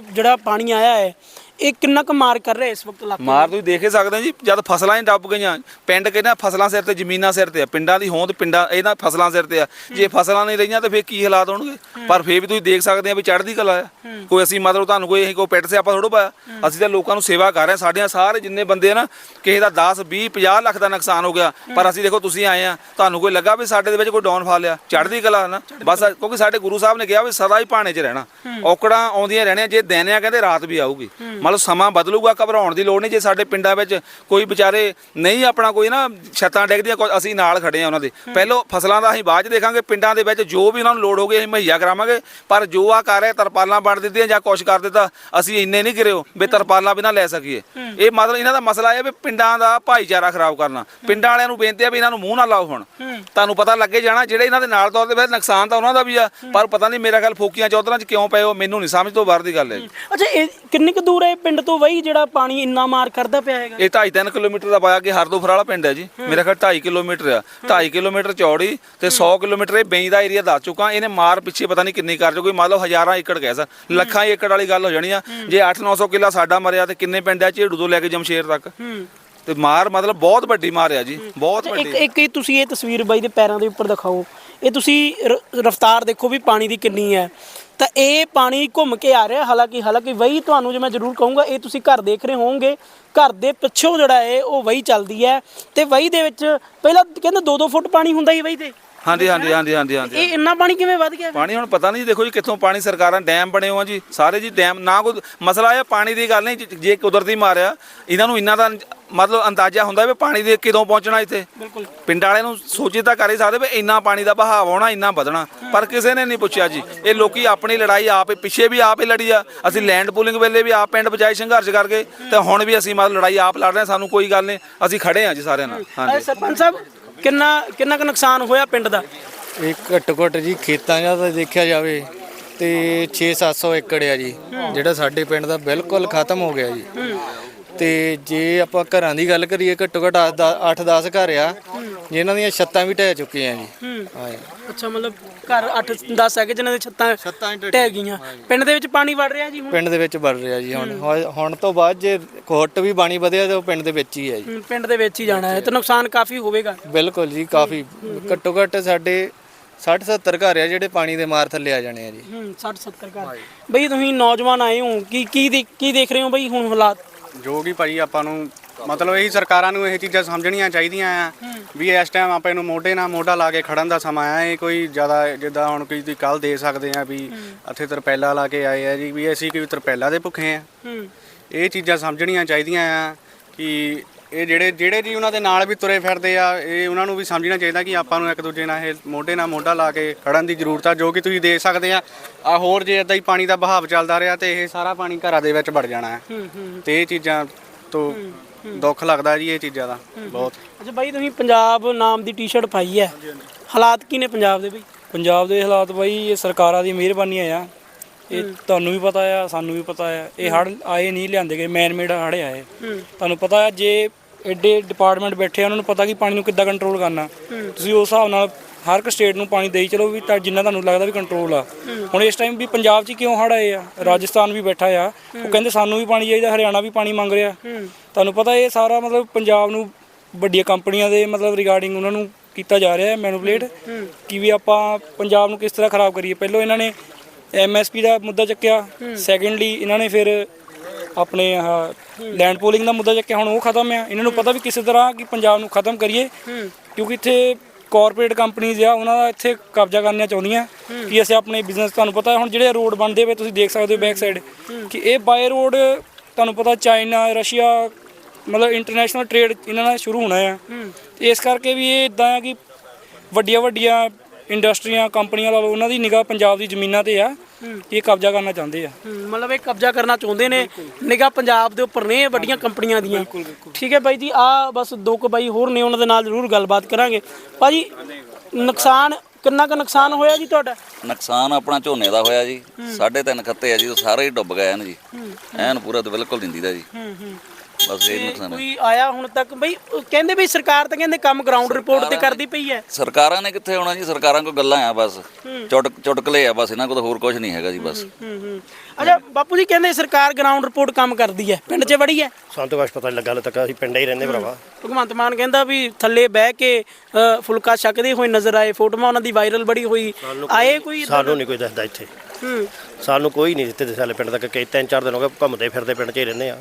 ਜਿਹੜਾ ਪਾਣੀ ਆਇਆ ਹੈ ਇਹ ਕਿੰਨਾ ਕੁ ਮਾਰ ਕਰ ਰਿਹਾ ਇਸ ਵਕਤ ਇਲਾਕੇ ਮਾਰ ਤੁਸੀਂ ਦੇਖ ਹੀ ਸਕਦੇ ਹੋ ਜੀ ਜਦ ਫਸਲਾਂ ਹੀ ਡੱਬ ਗਈਆਂ ਪਿੰਡ ਕਹਿੰਦਾ ਫਸਲਾਂ ਸਿਰ ਤੇ ਜ਼ਮੀਨਾਂ ਸਿਰ ਤੇ ਆ ਪਿੰਡਾਂ ਦੀ ਹੋਂਦ ਪਿੰਡਾਂ ਇਹਨਾਂ ਫਸਲਾਂ ਸਿਰ ਤੇ ਆ। ਜੇ ਫਸਲਾਂ ਨਹੀਂ ਰਹੀਆਂ ਤਾਂ ਫੇਰ ਕੀ ਹਾਲਾਤ ਹੋਣਗੇ? ਪਰ ਫੇਰ ਵੀ ਤੁਸੀਂ ਦੇਖ ਸਕਦੇ ਆ ਵੀ ਚੜ੍ਹਦੀ ਕਲਾ ਆ। ਕੋਈ ਅਸੀਂ ਮਤਲਬ ਤੁਹਾਨੂੰ ਕੋਈ ਅਸੀਂ ਕੋਈ ਪਿੱਟ ਸੇ ਆਪਾਂ ਥੋੜੋ ਪਾਇਆ ਅਸੀਂ ਤਾਂ ਲੋਕਾਂ ਨੂੰ ਸੇਵਾ ਕਰ ਰਹੇ ਹਾਂ ਸਾਡੀਆਂ ਸਾਰੇ ਜਿੰਨੇ ਬੰਦੇ ਆ ਨਾ ਕਿਸੇ ਦਾ 10 20 50 ਲੱਖ ਦਾ ਨੁਕਸਾਨ ਹੋ ਗਿਆ ਪਰ ਅਸੀਂ ਦੇਖੋ ਤੁਸੀਂ ਆਏ ਆ ਤੁਹਾਨੂੰ ਕੋਈ ਲੱਗਾ ਵੀ ਸਾਡੇ ਦੇ ਵਿੱਚ ਕੋਈ ਡਾਊਨਫਾਲ ਆ? ਚੜ੍ਹਦੀ ਕਲਾ ਨਾ ਬਸ ਕਿਉਂਕਿ ਸਾਡੇ ਗੁਰੂ ਸਾਹਿਬ ਨੇ ਕਿਹਾ ਵੀ ਸਦਾ ਹੀ ਭਾਣੇ 'ਚ ਰਹਿਣਾ। ਔਕੜਾਂ ਆਉਂਦੀਆਂ ਰਹਿਣੀਆਂ ਜੇ ਦਿਨ ਆ ਕਹਿੰਦੇ ਰਾਤ ਵੀ ਆਊਗੀ। ਮਤਲਬ ਸਮਾਂ ਬਦਲੂਗਾ ਘਬਰਾਉਣ ਦੀ ਲੋੜ ਨਹੀਂ ਜੇ ਸਾਡੇ ਪਿੰਡਾਂ ਵਿੱਚ ਕੋਈ ਵਿਚਾਰੇ ਨਹੀਂ ਆਪਣਾ ਕੋਈ ਨਾ ਛੱਤਾਂ ਡਿੱਗਦੀਆਂ ਕੋਈ- ਅਸੀਂ ਨਾਲ ਖੜੇ ਆ ਉਹਨਾਂ ਦੇ। ਪਹਿਲੋਂ ਫਸਲਾਂ ਦਾ ਅਸੀਂ ਬਾਅਦ 'ਚ ਦੇਖਾਂਗੇ ਪਿੰਡਾਂ ਦੇ ਵਿੱਚ ਜੋ ਵੀ ਉਹਨਾਂ ਨੂੰ ਲੋੜ ਹੋਗੀ ਅਸੀਂ ਮੁਹੱਈਆ ਕਰਾਵਾਂਗੇ। ਪਰ ਜੋ ਆ ਕਰ ਰਿਹਾ ਤਰਪਾਲਾਂ ਵੰਡ ਦਿੱਤੀਆਂ ਜਾਂ ਕੁਛ ਕਰ ਦਿੱਤਾ ਅਸੀਂ ਇੰਨੇ ਨਹੀਂ ਗਿਰਿਓ ਵੀ ਤਰਪਾਲਾਂ ਵੀ ਨਾ ਲੈ ਸਕੀਏ। ਇਹ ਮਤਲਬ ਇਹਨਾਂ ਦਾ ਮਸਲਾ ਇਹ ਹੈ ਵੀ ਪਿੰਡਾਂ ਦਾ ਭਾਈਚਾਰਾ ਖਰਾਬ ਕਰਨਾ। ਪਿੰਡਾਂ ਵਾਲਿਆਂ ਨੂੰ ਬੇਨਤੀ ਹੈ ਵੀ ਇਹਨਾਂ ਨੂੰ ਮੂੰਹ ਨਾ ਲਾਓ ਹੁਣ। ਤੁਹਾਨੂੰ ਪਤਾ ਲੱਗੇ ਜਾਣਾ ਜਿਹੜੇ ਇਹਨਾਂ ਦੇ ਨਾਲ ਤੌਰ ਤੇ ਫਿਰ ਨੁਕਸਾਨ ਤਾਂ ਉਹਨਾਂ ਦਾ ਵੀ ਆ ਪਰ ਪਤਾ ਨਹੀਂ ਮੇਰਾ ਖਿਆਲ ਫੋਕੀਆਂ ਚੌਧਰਾਂ 'ਚ ਕਿਉਂ ਪਏ ਹੋ ਮੈਨੂੰ ਨਹੀਂ ਸਮਝ ਤੋਂ ਬਾਹਰ ਦੀ ਗੱਲ ਹੈ। ਅੱਛਾ ਇਹ ਕਿੰਨੀ ਕੁ ਦੂਰ ਹੈ ਪਿੰਡ ਤੋਂ ਬਈ ਜਿਹੜਾ ਪਾਣੀ ਇੰਨਾ ਮਾਰ ਕਰਦਾ ਪਿਆ ਹੈਗਾ? ਇਹ 2.5 ਕਿਲੋਮੀਟਰ ਦਾ ਪਾਇਆ ਕਿ ਹਰਦੋਫਰ ਵਾਲਾ ਪਿੰਡ ਹੈ ਜੀ। ਮੇਰਾ ਖਿਆਲ 2.5 ਕਿਲੋਮੀਟਰ ਆ। 2.5 ਕਿਲੋਮੀਟਰ ਚੌੜੀ ਤੇ 100 ਕਿਲੋਮੀਟਰ ਇਹ ਬੇਈ ਦਾ ਏਰੀਆ ਦੱਸ ਚੁੱਕਾ। ਇਹਨੇ ਮਾਰ ਪਿੱਛੇ ਪਤਾ ਨਹੀਂ ਕਿੰਨੀ ਕਰ ਚੁੱਕੀ। ਮੰਨ ਲਓ ਹਜ਼ਾਰਾਂ ਏਕੜ ਕਹਿ ਸਾ। ਲੱਖਾਂ ਏਕੜ ਵਾਲੀ ਗੱਲ ਹੋ ਜਾਣੀ ਆ। ਜੇ 8-900 ਕਿੱਲਾ ਸਾਡਾ ਮਰਿਆ ਤੇ ਕਿੰਨੇ ਪਿੰਡ ਆ? ਝੇੜੂ ਤੋਂ ਲੈ ਕੇ ਜਮਸ਼ੇਰ ਤੱਕ। ਤੇ ਮਾਰ ਮਤਲਬ ਬਹੁਤ ਵੱਡੀ ਮਾਰ ਆ ਜੀ। ਬਹੁਤ ਇੱਕ ਵੱਡੀ। ਇੱਕ ਇਹ ਤੁਸੀਂ ਇਹ ਤਸਵੀਰ ਬਾਈ ਦੇ ਪੈਰਾਂ ਦੇ ਉੱਪਰ ਦਿਖਾਓ। ਇਹ ਤੁਸੀਂ ਰਫ਼ਤਾਰ ਦੇਖੋ ਵੀ ਪਾਣੀ ਦੀ ਕਿੰਨੀ ਹੈ। ਤਾਂ ਇਹ ਪਾਣੀ ਘੁੰਮ ਕੇ ਆ ਰਿਹਾ, ਹਾਲਾਂਕਿ ਹਾਲਾਂਕਿ ਵਹੀ ਤੁਹਾਨੂੰ ਜੇ ਮੈਂ ਜ਼ਰੂਰ ਕਹੂੰਗਾ, ਇਹ ਤੁਸੀਂ ਘਰ ਦੇਖ ਰਹੇ ਹੋਵੋਗੇ। ਘਰ ਦੇ ਪਿੱਛੋਂ ਜਿਹੜਾ ਹੈ ਉਹ ਵਹੀ ਚੱਲਦੀ ਹੈ। ਤੇ ਵਹੀ ਦੇ ਵਿੱਚ ਪਹਿਲਾਂ ਕਹਿੰਦੇ 2-2 ਫੁੱਟ ਪਾਣੀ ਹੁੰਦਾ ਹੀ ਵਹੀ ਤੇ ਹਾਂਜੀ ਹਾਂਜੀ ਹਾਂਜੀ ਹਾਂਜੀ ਹਾਂਜੀ ਇਹ ਇੰਨਾ ਪਾਣੀ ਕਿਵੇਂ ਵੱਧ ਗਿਆ ਪਾਣੀ ਹੁਣ ਪਤਾ ਨਹੀਂ ਦੇਖੋ ਜੀ ਕਿੱਥੋਂ ਪਾਣੀ ਸਰਕਾਰਾਂ ਡੈਮ ਬਣੇ ਹੋ ਆ ਜੀ। ਸਾਰੇ ਜੀ ਡੈਮ ਨਾ ਕੋਈ ਮਸਲਾ ਇਹ ਪਾਣੀ ਦੀ ਗੱਲ ਨਹੀਂ ਜੇ- ਕੁਦਰਤੀ ਮਾਰਿਆ ਇਹਨਾਂ ਨੂੰ ਇਹਨਾਂ ਦਾ ਮਤਲਬ ਅੰਦਾਜ਼ਾ ਹੁੰਦਾ ਵੀ ਪਾਣੀ ਦੇ ਕਦੋਂ ਪਹੁੰਚਣਾ ਇੱਥੇ। ਬਿਲਕੁਲ। ਪਿੰਡ ਵਾਲਿਆਂ ਨੂੰ ਸੋਚੇ ਤਾਂ ਕਰ ਹੀ ਸਕਦੇ ਵੀ ਇੰਨਾ ਪਾਣੀ ਦਾ ਬਹਾਵ ਆਉਣਾ ਇੰਨਾ ਵਧਣਾ। ਪਰ ਕਿਸੇ ਨੇ ਨਹੀਂ ਪੁੱਛਿਆ ਜੀ। ਇਹ ਲੋਕੀ ਆਪਣੀ ਲੜਾਈ ਆਪ ਹੀ ਪਿੱਛੇ ਵੀ ਆਪ ਹੀ ਲੜੀ ਆ। ਅਸੀਂ ਲੈਂਡ ਪੂਲਿੰਗ ਵੇਲੇ ਵੀ ਆਪ ਪਿੰਡ ਬਚਾਈ ਸੰਘਰਸ਼ ਕਰਕੇ ਤੇ ਹੁਣ ਵੀ ਅਸੀਂ ਮਤਲਬ ਲੜਾਈ ਆਪ ਲੜ ਰਹੇ ਸਾਨੂੰ ਕੋਈ ਗੱਲ ਨਹੀਂ। ਅਸੀਂ ਖੜੇ ਹਾਂ ਜੀ ਸਾਰਿਆਂ ਨਾਲ। ਹਾਂਜੀ। ਸਰਪੰਚ ਸਾਹਿਬ ਕਿੰਨਾ ਕਿੰਨਾ ਕੁ ਨੁਕਸਾਨ ਹੋਇਆ ਪਿੰਡ ਦਾ? ਇਹ ਘੱਟੋ ਘੱਟ ਜੀ ਖੇਤਾਂ ਦਾ ਤਾਂ ਦੇਖਿਆ ਜਾਵੇ ਤੇ 6-700 ਏਕੜ ਆ ਜੀ ਜਿਹੜਾ ਸਾਡੇ ਪਿੰਡ ਦਾ ਬਿਲਕੁਲ ਖਤਮ ਹੋ ਗਿਆ ਜੀ। ਤੇ ਜੇ ਆਪਾਂ ਘਰਾਂ ਦੀ ਗੱਲ ਕਰੀਏ ਘੱਟੋ ਘੱਟ 8-10 ਘਰ ਆ ਜਿਨ੍ਹਾਂ ਦੀਆਂ ਛੱਤਾਂ ਵੀ ਢਹਿ ਚੁੱਕੀਆਂ ਜੀ। ਹਾਂ। ਜੀ। ਅੱਛਾ ਮਤਲਬ ਘਰ 8 10 ਹੈਗੇ ਜਿਨ੍ਹਾਂ ਦੇ ਛੱਤਾਂ ਛੱਤਾਂ ਹੀ ਢਹਿ ਢਹਿ ਗਈਆਂ। ਪਿੰਡ ਦੇ ਵਿੱਚ ਪਾਣੀ ਵੜ ਰਿਹਾ ਜੀ ਹੁਣ? ਪਿੰਡ ਦੇ ਵਿੱਚ ਵੜ ਰਿਹਾ ਜੀ ਹੁਣ। ਹੁਣ- ਹੁਣ ਤੋਂ ਬਾਅਦ ਜੇ ਖੋਟ ਵੀ ਬਾਣੀ ਵਧਿਆ ਤਾਂ ਉਹ ਪਿੰਡ ਦੇ ਵਿੱਚ ਹੀ ਹੈ ਜੀ। ਹੂੰ, ਪਿੰਡ ਦੇ ਵਿੱਚ ਹੀ ਜਾਣਾ ਹੈ ਤੇ ਨੁਕਸਾਨ ਕਾਫੀ ਹੋਵੇਗਾ। ਬਿਲਕੁਲ ਜੀ ਕਾਫੀ। ਘੱਟੋ ਘੱਟ ਸਾਡੇ 60-70 ਘਰ ਆ ਜਿਹੜੇ ਪਾਣੀ ਦੇ ਮਾਰ ਥੱਲੇ ਆ ਜਾਣੇ ਆ ਜੀ। ਹੂੰ 60 70 ਘਰ। ਬਈ ਤੁਸੀਂ ਨੌਜਵਾਨ ਆਏ ਹੋ ਕੀ ਕੀ ਦੇ- ਕੀ ਦੇਖ ਰਹੇ ਹੋ ਬਈ ਹੁਣ ਹਾਲਾਤ? ਜੋ ਵੀ ਭਾਈ ਆਪਾਂ ਨੂੰ ਮਤਲਬ ਇਹੀ ਸਰਕਾਰਾਂ ਨੂੰ ਇਹ ਚੀਜ਼ਾਂ ਸਮਝਣੀਆਂ ਚਾਹੀਦੀਆਂ ਆ ਵੀ ਇਸ ਟਾਈਮ ਆਪਾਂ ਇਹਨੂੰ ਮੋਢੇ ਨਾਲ ਮੋਢਾ ਲਾ ਕੇ ਖੜਨ ਦਾ ਸਮਾਂ ਆ। ਇਹ ਕੋਈ ਜ਼ਿਆਦਾ ਜਿੱਦਾਂ ਹੁਣ ਕੋਈ ਤੁਸੀਂ ਕੱਲ ਦੇ ਸਕਦੇ ਆ ਵੀ ਇੱਥੇ ਤਰਪੈਲਾ ਲਾ ਕੇ ਆਏ ਆ ਜੀ ਵੀ ਅਸੀਂ ਕੋਈ ਤਰਪੈਲਾ ਦੇ ਭੁੱਖੇ ਆ। ਇਹ ਚੀਜ਼ਾਂ ਸਮਝਣੀਆਂ ਚਾਹੀਦੀਆਂ ਆ ਕਿ ਇਹ ਜਿਹੜੇ ਜਿਹੜੇ ਜੀ ਉਹਨਾਂ ਦੇ ਨਾਲ ਵੀ ਤੁਰੇ ਫਿਰਦੇ ਆ ਇਹ ਉਹਨਾਂ ਨੂੰ ਵੀ ਸਮਝਣਾ ਚਾਹੀਦਾ ਕਿ ਆਪਾਂ ਨੂੰ ਇੱਕ ਦੂਜੇ ਨਾਲ ਇਹ ਮੋਢੇ ਨਾਲ ਮੋਢਾ ਲਾ ਕੇ ਖੜਨ ਦੀ ਜ਼ਰੂਰਤ ਆ ਜੋ ਕਿ ਤੁਸੀਂ ਦੇਖ ਸਕਦੇ ਆ। ਆ ਹੋਰ ਜੇ ਇਦਾਂ ਹੀ ਪਾਣੀ ਦਾ ਬਹਾਵ ਚੱਲਦਾ ਰਿਹਾ ਤੇ ਇਹ ਸਾਰਾ ਪਾਣੀ ਘਰਾਂ ਦੇ ਵਿੱਚ ਵੜ ਜਾਣਾ ਹੈ। ਹੂੰ ਹੂੰ। ਤੇ ਇਹ ਚੀਜ਼ਾਂ ਤੋਂ ਦੁੱਖ ਲੱਗਦਾ ਜੀ ਇਹ ਚੀਜ਼ਾਂ ਦਾ ਬਹੁਤ। ਅੱਛਾ ਬਾਈ ਤੁਸੀਂ ਪੰਜਾਬ ਨਾਮ ਦੀ ਟੀ-ਸ਼ਰਟ ਪਾਈ ਹੈ। ਹਾਲਾਤ ਕੀ ਨੇ ਪੰਜਾਬ ਦੇ ਬਈ? ਪੰਜਾਬ ਦੇ ਹਾਲਾਤ ਬਾਈ ਇਹ ਸਰਕਾਰਾਂ ਦੀ ਮਿਹਰਬਾਨੀ ਆ ਇਹ ਤੁਹਾਨੂੰ ਵੀ ਪਤਾ ਆ ਸਾਨੂੰ ਵੀ ਪਤਾ ਆ। ਇਹ ਹੜ ਆਏ ਨਹੀਂ ਲਿਆਂਦੇ ਗਏ ਮੈਨ ਮੇਡ ਹੜ ਆਏ ਤੁਹਾਨੂੰ ਪਤਾ ਆ ਜੇ ਐਡੇ ਡਿਪਾਰਟਮੈਂਟ ਬੈਠੇ ਆ ਉਹਨਾਂ ਨੂੰ ਪਤਾ ਕਿ ਪਾਣੀ ਨੂੰ ਕਿੱਦਾਂ ਕੰਟਰੋਲ ਕਰਨਾ। ਤੁਸੀਂ ਉਸ ਹਿਸਾਬ ਨਾਲ ਹਰ ਇੱਕ ਸਟੇਟ ਨੂੰ ਪਾਣੀ ਦੇਈ ਚਲੋ ਵੀ ਤਾਂ ਜਿੰਨਾ ਤੁਹਾਨੂੰ ਲੱਗਦਾ ਵੀ ਕੰਟਰੋਲ ਆ। ਹੁਣ ਇਸ ਟਾਈਮ ਵੀ ਪੰਜਾਬ 'ਚ ਕਿਉਂ ਹੜ ਆਏ ਆ? ਰਾਜਸਥਾਨ ਵੀ ਬੈਠਾ ਆ। ਉਹ ਕਹਿੰਦੇ ਸਾਨੂੰ ਵੀ ਪਾਣੀ ਚਾਹੀਦਾ ਹਰਿਆਣਾ ਵੀ ਪਾਣੀ ਮੰਗ ਰਿਹਾ। ਤੁਹਾਨੂੰ ਪਤਾ ਇਹ ਸਾਰਾ ਮਤਲਬ ਪੰਜਾਬ ਨੂੰ ਵੱਡੀਆਂ ਕੰਪਨੀਆਂ ਦੇ ਮਤਲਬ ਰਿਗਾਰਡਿੰਗ ਉਹਨਾਂ ਨੂੰ ਕੀਤਾ ਜਾ ਰਿਹਾ ਹੈ ਮੈਨੂਪਲੇਟ ਕਿ ਵੀ ਆਪਾਂ ਪੰਜਾਬ ਨੂੰ ਕਿਸ ਤਰ੍ਹਾਂ ਖਰਾਬ ਕਰੀਏ? ਪਹਿਲਾਂ ਇਹਨਾਂ ਨੇ ਐਮਐਸਪੀ ਦਾ ਮੁੱਦਾ ਚੱਕਿਆ। ਸੈਕੰਡਲੀ ਇਹਨਾਂ ਨੇ ਫਿਰ ਆਪਣੇ ਆਹ ਲੈਂਡ ਪੂਲਿੰਗ ਦਾ ਮੁੱਦਾ ਚੱਕਿਆ। ਹੁਣ ਉਹ ਖਤਮ ਆ। ਇਹਨਾਂ ਨੂੰ ਪਤਾ ਵੀ ਕਿਸੇ ਤਰ੍ਹਾਂ ਕਿ ਪੰਜਾਬ ਨੂੰ ਖਤਮ ਕਰੀਏ। ਕਿਉਂਕਿ ਇੱਥੇ ਕਾਰਪੋਰੇਟ ਕੰਪਨੀਆਂ ਆ ਉਹਨਾਂ ਦਾ ਇੱਥੇ ਕਬਜ਼ਾ ਕਰਨਾ ਚਾਹੁੰਦੀਆਂ। ਕਿ ਅਸੀਂ ਆਪਣੇ ਬਿਜ਼ਨਸ ਤੁਹਾਨੂੰ ਪਤਾ ਹੈ ਹੁਣ ਜਿਹੜੇ ਰੋਡ ਬਣਦੇ ਪਏ ਤੁਸੀਂ ਦੇਖ ਸਕਦੇ ਹੋ ਬੈਕ ਸਾਈਡ ਕਿ ਇਹ ਬਾਏ ਰੋਡ ਤੁਹਾਨੂੰ ਪਤਾ ਚਾਈਨਾ ਰਸ਼ੀਆ ਮਤਲਬ ਇੰਟਰਨੈਸ਼ਨਲ ਟ੍ਰੇਡ ਇਹਨਾਂ ਨਾਲ ਸ਼ੁਰੂ ਹੋਣਾ ਆ। ਇਸ ਕਰਕੇ ਵੀ ਇਹ ਇਦਾਂ ਆ ਕਿ ਵੱਡੀਆਂ ਵੱਡੀਆਂ ਇੰਡਸਟਰੀਆਂ ਕੰਪਨੀਆਂ ਲਾ ਲਓ ਉਹਨਾਂ ਦੀ ਨਿਗਾਹ ਪੰਜਾਬ ਦੀ ਜ਼ਮੀਨਾਂ ਤੇ ਆ। ਇਹ ਕਬਜ਼ਾ ਕਰਨਾ ਚਾਹੁੰਦੇ ਆ। ਹੂੰ, ਮਤਲਬ ਇਹ ਕਬਜ਼ਾ ਕਰਨਾ ਚਾਹੁੰਦੇ ਨੇ। ਨਿਗਾ ਪੰਜਾਬ ਦੇ ਉੱਪਰ ਨੇ ਵੱਡੀਆਂ ਕੰਪਨੀਆਂ ਦੀਆਂ। ਠੀਕ ਹੈ ਬਾਈ ਜੀ ਆ ਬਸ ਦੋ ਕੁ ਬਾਈ ਹੋਰ ਨੇ ਉਹਨਾਂ ਦੇ ਨਾਲ ਜ਼ਰੂਰ ਗੱਲਬਾਤ ਕਰਾਂਗੇ। ਭਾਜੀ ਨੁਕਸਾਨ ਕਿੰਨਾ ਕੁ ਨੁਕਸਾਨ ਹੋਇਆ ਜੀ ਤੁਹਾਡਾ? ਨੁਕਸਾਨ ਆਪਣਾ ਝੋਨੇ ਦਾ ਹੋਇਆ ਜੀ। ਸਾਢੇ ਤਿੰਨ ਖੱਤੇ ਆ ਜੀ ਉਹ ਸਾਰੇ ਹੀ ਡੁੱਬ ਗਏ ਹਨ ਜੀ। ਐਨ ਪੂਰਾ ਤੇ ਬਿਲਕੁਲ ਨਹੀਂ ਦੀਦਾ ਜੀ। ਬਸ ਇਹ ਨੁਕਸਾਨ ਹੈ। ਕੋਈ ਆਇਆ ਹੁਣ ਤੱਕ ਬਈ ਉਹ ਕਹਿੰਦੇ ਬਈ ਸਰਕਾਰ ਤਾਂ ਕਹਿੰਦੇ ਕੰਮ ਗਰਾਊਂਡ ਰਿਪੋਰਟ ਤੇ ਕਰਦੀ ਪਈ ਹੈ। ਸਰਕਾਰਾਂ ਨੇ ਕਿੱਥੇ ਆਉਣਾ ਜੀ? ਸਰਕਾਰਾਂ ਕੋਲ ਗੱਲਾਂ ਆ ਬਸ। ਚੁਟਕ ਚੁਟਕਲੇ ਆ ਬਸ ਇਹਨਾਂ ਕੋਲ ਤਾਂ ਹੋਰ ਕੁਝ ਨਹੀਂ ਹੈਗਾ ਜੀ ਬਸ। ਹੂੰ ਹੂੰ ਅੱਛਾ ਬਾਪੂ ਜੀ ਕਹਿੰਦੇ ਸਰਕਾਰ ਗਰਾਊਂਡ ਰਿਪੋਰਟ ਕੰਮ ਕਰਦੀ ਹੈ। ਪਿੰਡ 'ਚ ਵੜੀ ਹੈ? ਸਾਨੂੰ ਤਾਂ ਕੁਛ ਪਤਾ ਨਹੀਂ ਲੱਗਾ ਹਲੇ ਤੱਕ ਅਸੀਂ ਪਿੰਡੇ ਹੀ ਰਹਿੰਦੇ ਭਰਾਵਾ। ਭਗਵੰਤ ਮਾਨ ਕਹਿੰਦਾ ਵੀ ਥੱਲੇ ਬਹਿ ਕੇ ਅ, ਫੁਲਕਾ ਛਕਦੇ ਹੋਏ ਨਜ਼ਰ ਆਏ ਫੋਟੋਆਂ ਉਹਨਾਂ ਦੀ ਵਾਇਰਲ ਬੜੀ ਹੋਈ। ਆਏ ਕੋਈ ਸਾਨੂੰ ਨਹੀਂ ਕੋਈ ਦੱਸਦਾ ਇੱਥੇ। ਹੂੰ। ਸਾਨੂੰ ਕੋਈ ਨਹੀਂ ਦਿੱਤੇ ਦਸਾਲੇ ਪਿੰਡ ਤੱਕ ਕਈ ਤਿੰਨ ਚਾਰ ਦਿਨ ਹੋ ਗਏ ਘੁੰਮਦੇ ਫਿਰਦੇ ਪਿੰਡ 'ਚ ਹੀ ਰਹਿੰਦੇ ਆ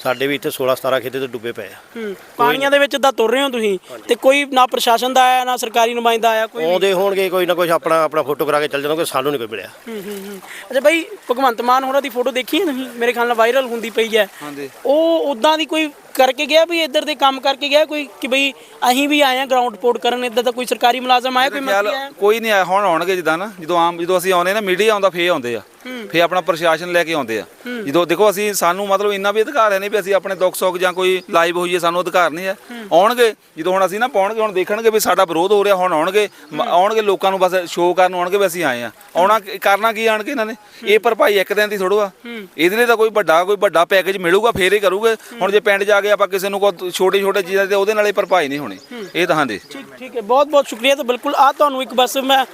ਸਾਡੇ ਵੀ ਇੱਥੇ 16 17 ਖੇਤੇ ਤੇ ਡੁੱਬੇ ਪਏ ਆ। ਹੂੰ। ਪਾਣੀਆਂ ਦੇ ਵਿੱਚ ਤਾਂ ਤੁਰ ਰਹੇ ਹੋ ਤੁਸੀਂ ਤੇ ਕੋਈ ਨਾ ਪ੍ਰਸ਼ਾਸਨ ਦਾ ਆਇਆ ਨਾ ਸਰਕਾਰੀ ਨੁਮਾਇੰਦਾ ਆਇਆ ਕੋਈ ਆਉਂਦੇ ਹੋਣਗੇ ਕੋਈ ਨਾ ਕੋਈ ਆਪਣਾ ਆਪਣਾ ਫੋਟੋ ਕਰਾ ਕੇ ਚੱਲ ਜਾਂਦੇ ਸਾਨੂੰ ਨਹੀਂ ਕੋਈ ਮਿਲਿਆ। ਹੂੰ ਹੂੰ ਹੂੰ। ਅੱਛਾ ਬਈ ਭਗਵੰਤ ਮਾਨ ਹੋਰਾਂ ਦੀ ਫੋਟੋ ਦੇਖੀ ਹੈ ਤੁਸੀਂ? ਮੇਰੇ ਖਿਆਲ ਨਾਲ ਵਾਇਰਲ ਹੁੰਦੀ ਪਈ ਹੈ। ਹਾਂਜੀ। ਉਹ ਉਦਾਂ ਦੀ ਕੋਈ ਕਰਕੇ ਗਿਆ ਵੀ ਇੱਧਰ ਦੇ ਕੰਮ ਕਰਕੇ ਗਿਆ ਕੋਈ ਕਿ ਬਈ ਅਸੀਂ ਵੀ ਆਏ ਆ ਗਰਾਊਂਡ ਰਿਪੋਰਟ ਕਰਨ ਇੱਧਰ ਦਾ ਕੋਈ ਸਰਕਾਰੀ ਮੁਲਾਜ਼ਮ ਆਇਆ ਕੋਈ ਖਿਆਲ ਮੰਤਰੀ ਆਇਆ? ਕੋਈ ਨਹੀਂ ਆਇਆ ਹੁਣ ਆਉਣਗੇ ਜਿੱਦਾਂ ਨਾ ਜਦੋਂ ਆਮ ਜਦੋਂ ਅਸੀਂ ਆਉਨੇ ਨਾ ਮੀਡੀਆ ਆਉਂਦਾ ਫੇਰ ਆਉਂਦੇ ਆ। ਫੇਰ ਆਪਣਾ ਪ੍ਰਸ਼ਾਸਨ ਲੈ ਕੇ ਆਉਂਦੇ ਆ। ਜਦੋਂ ਦੇਖੋ ਅਸੀਂ ਸਾਨੂੰ ਮਤਲਬ ਇੰਨਾ ਵੀ ਅਧਿਕਾਰ ਹੈ ਨਹੀਂ ਵੀ ਅਸੀਂ ਆਪਣੇ ਦੁੱਖ ਸੁੱਖ ਜਾਂ ਕੋਈ ਲਾਈਵ ਹੋਈਏ ਸਾਨੂੰ ਅਧਿਕਾਰ ਨਹੀਂ ਹੈ। ਆਉਣਗੇ ਜਦੋਂ ਹੁਣ ਅਸੀਂ ਨਾ ਪਾਉਣਗੇ ਹੁਣ ਦੇਖਣਗੇ ਵੀ ਸਾਡਾ ਵਿਰੋਧ ਹੋ ਰਿਹਾ ਹੁਣ ਆਉਣਗੇ ਆਉਣਗੇ ਲੋਕਾਂ ਨੂੰ ਬਸ ਸ਼ੋਅ ਕਰਨ ਆਉਣਗੇ ਵੀ ਅਸੀਂ ਆਏ ਆ ਆਉਣਾ ਕਰਨਾ ਕੀ ਆਣ ਕੇ ਇਹਨਾਂ ਨੇ? ਇਹ ਭਰਪਾਈ ਇੱਕ ਦਿਨ ਦੀ ਥੋੜੋ ਆ। ਇਹਦੇ ਲਈ ਤਾਂ ਕੋਈ ਵੱਡਾ ਕੋਈ ਵੱਡਾ ਪੈਕੇਜ ਮਿਲੂਗਾ ਫੇਰ ਹੀ ਕਰੂਗੇ। ਹੁਣ ਜੇ ਪਿੰਡ ਜਾ ਕੇ ਆਪਾਂ ਕਿਸੇ ਨੂੰ ਕੋ ਛੋਟੇ ਛੋਟੇ ਚੀਜ਼ਾਂ ਤੇ ਉਹਦੇ ਨਾਲ ਹੀ ਭਰਪਾਈ ਨਹੀਂ ਹੋਣੀ। ਇਹ ਤਾਂ ਠੀਕ ਠੀਕ ਹੈ। ਬਹੁਤ ਬਹੁਤ ਸ਼ੁਕਰੀਆ ਤਾਂ ਬਿਲਕੁਲ ਆ ਤੁਹਾਨੂੰ ਇੱਕ ਬਸ ਮੈਂ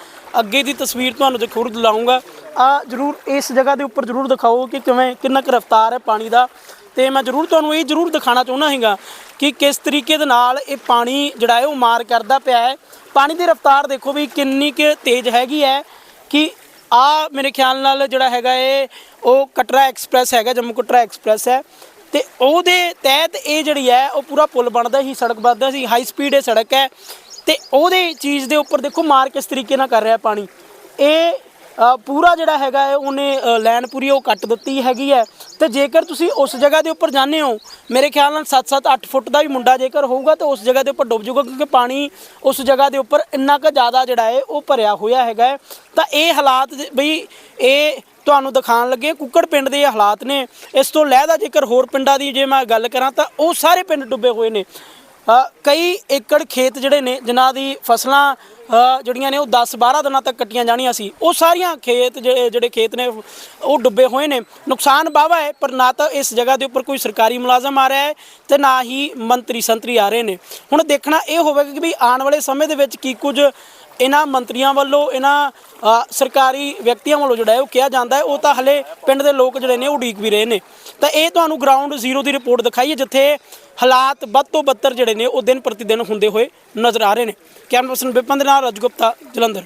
ਅੱਗੇ ਦੀ ਤਸਵੀਰ ਤੁਹਾਨੂੰ ਜ਼ਰੂਰ ਦਿਲਾਉਂਗਾ ਆ ਜਰੂਰ ਇਸ ਜਗ੍ਹਾ ਦੇ ਉੱਪਰ ਜਰੂਰ ਦਿਖਾਓ ਕਿ ਕਿਵੇਂ ਕਿੰਨਾ ਕੁ ਰਫ਼ਤਾਰ ਹੈ ਪਾਣੀ ਦਾ। ਤੇ ਮੈਂ ਜਰੂਰ ਤੁਹਾਨੂੰ ਇਹ ਜਰੂਰ ਦਿਖਾਣਾ ਚਾਹੁੰਦਾ ਹੈਗਾ ਕਿ ਕਿਸ ਤਰੀਕੇ ਦੇ ਨਾਲ ਇਹ ਪਾਣੀ ਜਿਹੜਾ ਹੈ ਉਹ ਮਾਰ ਕਰਦਾ ਪਿਆ ਹੈ। ਪਾਣੀ ਦੀ ਰਫ਼ਤਾਰ ਦੇਖੋ ਵੀ ਕਿੰਨੀ ਕੁ ਤੇਜ਼ ਹੈਗੀ ਹੈ ਕਿ ਆ ਮੇਰੇ ਖਿਆਲ ਨਾਲ ਜਿਹੜਾ ਹੈਗਾ ਇਹ ਉਹ ਕਟਰਾ ਐਕਸਪ੍ਰੈਸ ਹੈਗਾ, ਜੰਮੂ ਕਟਰਾ ਐਕਸਪ੍ਰੈਸ ਹੈ। ਤੇ ਉਹਦੇ ਤਹਿਤ ਇਹ ਜਿਹੜੀ ਹੈ, ਉਹ ਪੂਰਾ ਪੁਲ ਬਣਦਾ ਸੀ, ਸੜਕ ਬਣਦਾ ਸੀ ਹਾਈ ਸਪੀਡ ਇਹ ਸੜਕ ਹੈ। ਤੇ ਉਹਦੇ ਚੀਜ਼ ਦੇ ਉੱਪਰ ਦੇਖੋ ਮਾਰ ਕਿਸ ਤਰੀਕੇ ਨਾਲ ਕਰ ਰਿਹਾ ਪਾਣੀ। ਇਹ ਪੂਰਾ ਜਿਹੜਾ ਹੈਗਾ ਹੈ ਉਹਨੇ ਅ, ਲਾਈਨ ਪੂਰੀ ਉਹ ਕੱਟ ਦਿੱਤੀ ਹੈਗੀ ਹੈ। ਤੇ ਜੇਕਰ ਤੁਸੀਂ ਉਸ ਜਗ੍ਹਾ ਦੇ ਉੱਪਰ ਜਾਂਦੇ ਹੋ ਮੇਰੇ ਖਿਆਲ ਨਾਲ 7-7 8 ਫੁੱਟ ਦਾ ਵੀ ਮੁੰਡਾ ਜੇਕਰ ਹੋਊਗਾ ਤਾਂ ਉਸ ਜਗ੍ਹਾ ਦੇ ਉੱਪਰ ਡੁੱਬ ਜਾਊਗਾ ਕਿਉਂਕਿ ਪਾਣੀ ਉਸ ਜਗ੍ਹਾ ਦੇ ਉੱਪਰ ਇੰਨਾ ਕੁ ਜ਼ਿਆਦਾ ਜਿਹੜਾ ਹੈ ਉਹ ਭਰਿਆ ਹੋਇਆ ਹੈਗਾ ਹੈ। ਤਾਂ ਇਹ ਹਾਲਾਤ ਜ- ਬਈ ਇਹ ਤੁਹਾਨੂੰ ਦਿਖਾਉਣ ਲੱਗੇ ਕੁੱਕੜ ਪਿੰਡ ਦੇ ਇਹ ਹਾਲਾਤ ਨੇ। ਇਸ ਤੋਂ ਲਹਿਦਾ ਜੇਕਰ ਹੋਰ ਪਿੰਡਾਂ ਦੀ ਜੇ ਮੈਂ ਗੱਲ ਕਰਾਂ ਤਾਂ ਉਹ ਸਾਰੇ ਪਿੰਡ ਡੁੱਬੇ ਹੋਏ ਨੇ। ਕਈ ਏਕੜ ਖੇਤ ਜਿਹੜੇ ਨੇ, ਜਿਨ੍ਹਾਂ ਦੀ ਫਸਲਾਂ ਜਿਹੜੀਆਂ ਨੇ ਉਹ 10 12 ਦਿਨਾਂ ਤੱਕ ਕੱਟੀਆਂ ਜਾਣੀਆਂ ਸੀ, ਉਹ ਸਾਰੀਆਂ ਖੇਤ ਜਿਹੜੇ ਜਿਹੜੇ ਖੇਤ ਨੇ, ਉਹ ਡੁੱਬੇ ਹੋਏ ਨੇ। ਨੁਕਸਾਨ ਵਾਹਵਾ ਹੈ, ਪਰ ਨਾ ਤਾਂ ਇਸ ਜਗ੍ਹਾ ਦੇ ਉੱਪਰ ਕੋਈ ਸਰਕਾਰੀ ਮੁਲਾਜ਼ਮ ਆ ਰਿਹਾ ਹੈ ਤੇ ਨਾ ਹੀ ਮੰਤਰੀ ਸੰਤਰੀ ਆ ਰਹੇ ਨੇ। ਹੁਣ ਦੇਖਣਾ ਇਹ ਹੋਵੇਗਾ ਕਿ ਵੀ ਆਉਣ ਵਾਲੇ ਸਮੇਂ ਦੇ ਵਿੱਚ ਕੀ ਕੁਝ ਇਹਨਾਂ ਮੰਤਰੀਆਂ ਵੱਲੋਂ, ਇਹਨਾਂ ਸਰਕਾਰੀ ਵਿਅਕਤੀਆਂ ਵੱਲੋਂ ਜਿਹੜਾ ਉਹ ਕਿਹਾ ਜਾਂਦਾ ਹੈ, ਉਹ ਤਾਂ ਹਲੇ ਪਿੰਡ ਦੇ ਲੋਕ ਜਿਹੜੇ ਨੇ ਉਹ ਉਡੀਕ ਵੀ ਰਹੇ ਨੇ। ਤਾਂ ਇਹ ਤੁਹਾਨੂੰ ਗਰਾਊਂਡ ਜ਼ੀਰੋ ਦੀ ਰਿਪੋਰਟ ਦਿਖਾਈ ਹੈ, ਜਿੱਥੇ ਹਾਲਾਤ ਵੱਧ ਤੋਂ ਬੱਤਰ ਜਿਹੜੇ ਨੇ ਉਹ ਦਿਨ ਪ੍ਰਤੀ ਦਿਨ ਹੁੰਦੇ ਹੋਏ ਨਜ਼ਰ ਆ ਰਹੇ ਨੇ। ਕੈਮਰਾ ਪਰਸਨ ਵਿਪਨ ਦੇ ਨਾਲ ਰਜ ਗੁਪਤਾ ਜਲੰਧਰ।